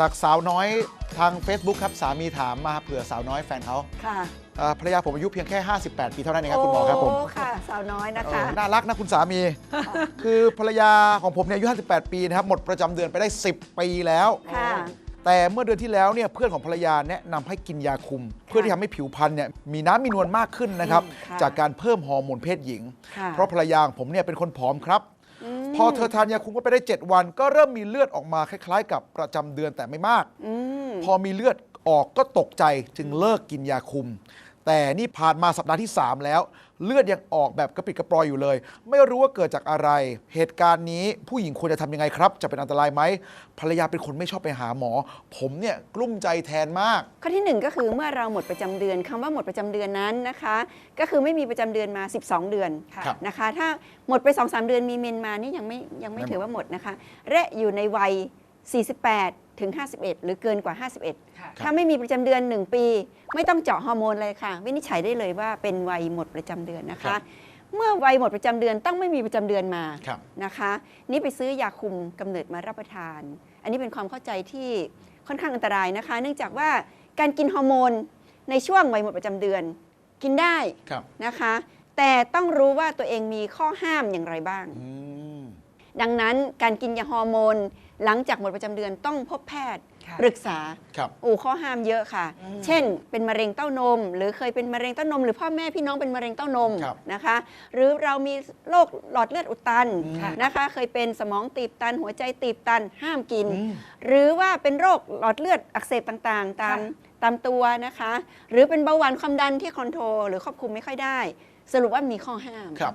จากสาวน้อยทาง Facebook ครับสามีถามมาเผื่อสาวน้อยแฟนเขาค่ะเอ่อภรรยาผมอายุเพียงแค่ 58 ปีเท่านั้นเองครับคุณหมอครับผมโค่ะ สาวน้อยนะเอคะ อน่ารักนะคุณสามี คือภรรยาของผมเนี่ยอายุ 58 ปีนะครับหมดประจำเดือนไปได้ 10 ปีแล้ว ค่ะ แต่เมื่อเดือนที่แล้วเนี่ยเพื่อนของภรรยาแนะนำให้กินยาคุม เพื่อที่ทำให้ผิวพรรณเนี่ยมีน้ำมีนวลมากขึ้นนะครับอืมค่ะจากการเพิ่มฮอร์โมนเพศหญิง ค่ะ เพราะภรรยาของผมเนี่ยเป็นคนผอมครับม พอเธอทานยาคุมก็ไปได้ 7 วัน ก็เริ่มมีเลือดออกมาคล้ายๆ กับประจำเดือนแต่ไม่มากอืมพอมีเลือดออกก็ตกใจจึงเลิกกินยาคุม แต่นี่ผ่านมาสัปดาห์ที่ 3 แล้ว เลือดยังออกแบบกระปิดกระปรอยอยู่เลย ไม่รู้ว่าเกิดจากอะไร เหตุการณ์นี้ผู้หญิงควรจะทำยังไงครับ จะเป็นอันตรายไหมภรรยาเป็นคนไม่ชอบไปหาหมอ ผมเนี่ยกลุ้มใจแทนมาก ข้อที่หนึ่งก็คือเมื่อเราหมดประจำเดือนคำว่าหมดประจำเดือนนั้นนะคะ ก็คือไม่มีประจำเดือนมา 12 เดือนครับนะคะ ถ้าหมดไป 2-3 เดือนมีเมนมานี่ยังไม่ยังไม่ไม่หมดถือว่าหมดนะคะและอยู่ในวัย 48 ถึง 51 หรือเกินกว่า 51 ถ้าไม่มีประจำเดือน 1 ปี ไม่ต้องเจาะฮอร์โมนเลยค่ะ วินิจฉัยได้เลยว่าเป็นวัยหมดประจำเดือนนะครัคะบเมื่อวัยหมดประจำเดือนต้องไม่มีประจำเดือนมาครับนะคะ นี่ไปซื้อยาคุมกำเนิดมารับประทาน อันนี้เป็นความเข้าใจที่ค่อนข้างอันตรายนะคะ เนื่องจากว่าการกินฮอร์โมนในช่วงวัยหมดประจำเดือนกินได้ครับนะคะ แต่ต้องรู้ว่าตัวเองมีข้อห้ามอย่างไรบ้างอืมดังนั้นการกินยาฮอร์โมน หลังจากหมดประจำเดือนต้องพบแพทย์ค่ะ ปรึกษาครับ โอ้ข้อห้ามเยอะค่ะเช่น เป็นมะเร็งเต้านม หรือเคยเป็นมะเร็งเต้านม หรือพ่อแม่พี่น้องเป็นมะเร็งเต้านมครับนะคะ หรือเรามีโรคหลอดเลือดอุดตันค่ะนะคะ เคยเป็นสมองตีบตัน หัวใจตีบตันห้ามกิน อืม หรือว่าเป็นโรคหลอดเลือดอักเสบต่างๆ ตามค่ะ ตามตัวนะคะ หรือเป็นเบาหวานความดันที่คอนโทรลหรือควบคุมไม่ค่อยได้ สรุปว่ามีข้อห้าม ครับ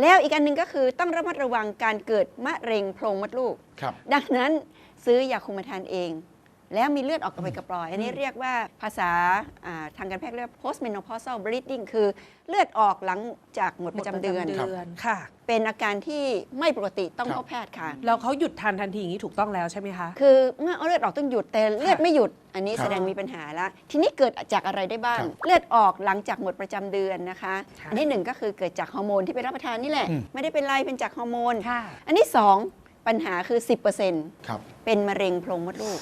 แล้วอีกอันหนึ่งก็คือต้องระมัดระวังการเกิดมะเร็งโพรงมดลูกครับดังนั้นซื้อยาคุมมาทานเอง แล้วมีเลือดออกกระไปกระปลอย อันนี้เรียกว่าภาษาอ่าทางการแพทย์เรียกว่า postmenopausal bleeding คือเลือดออกหลังจากหมดประจำเดือนครับค่ะ เป็นอาการที่ไม่ปกติต้องครับพบแพทย์ค่ะแล้วเขาหยุดทานทันทีอย่างนี้ถูกต้องแล้วใช่ไหมคะ คือเมื่อเอาเลือดออกต้องหยุดแต่เลือดไม่หยุด อันนี้ครับแสดงมีปัญหาละทีนี้เกิดจากอะไรได้บ้างครับเลือดออกหลังจากหมดประจำเดือนนะคะค่ะอันที่หนึ่งก็คือเกิดจากฮอร์โมนที่ไปรับประทานนี่แหละอืมไม่ได้เป็นไรเป็นจากฮอร์โมนค่ะอันที่สองปัญหาคือ 10%ครับเป็นมะเร็งโพรงมดลูก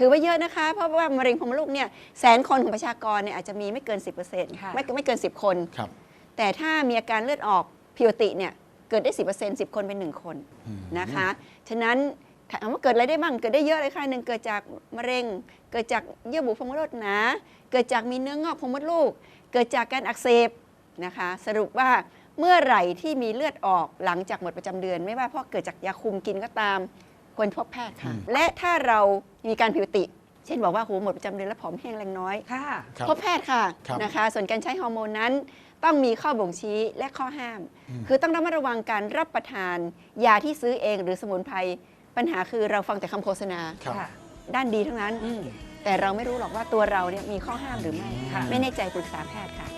ถือว่าเยอะนะคะ เพราะว่ามะเร็งโพรงมดลูกเนี่ยแสนคนของประชากรเนี่ยอาจจะมีไม่เกิน 10%ค่ะไม่ไม่เกิน 10 คน ครับแต่ถ้ามีอาการเลือดออกพิวติเนี่ยเกิดได้ 10% 10 คนเป็น 1 คนอืมนะคะ ฉะนั้นถามว่าเกิดอะไรได้บ้างเกิดได้เยอะเลยค่ะหนึ่งเกิดจากมะเร็ง เกิดจากเยื่อบุโพรงมดลูกหนาเกิดจากมีเนื้องอกโพรงมดลูก เกิดจากการอักเสบนะคะ สรุปว่าเมื่อไหร่ที่มีเลือดออกหลังจากหมดประจำเดือน ไม่ว่าเพราะเกิดจากยาคุมกินก็ตาม ควรพบแพทย์ค่ะอืมและถ้าเรามีการผิวติ เช่นบอกว่าโหหมดประจำเดือนแล้วผอมแห้งแรงน้อย ค่ะ ครับพบแพทย์ค่ะครับนะคะ ส่วนการใช้ฮอร์โมนนั้น ต้องมีข้อบ่งชี้และข้อห้าม อืม คือต้องระมัดระวังการรับประทาน ยาที่ซื้อเองหรือสมุนไพรปัญหาคือเราฟังแต่คำโฆษณา ครับ ค่ะ ด้านดีทั้งนั้น อืม แต่เราไม่รู้หรอกว่าตัวเราเนี่ยมีข้อห้ามหรือไม่ค่ะ ไม่แน่ใจปรึกษาแพทย์ค่ะ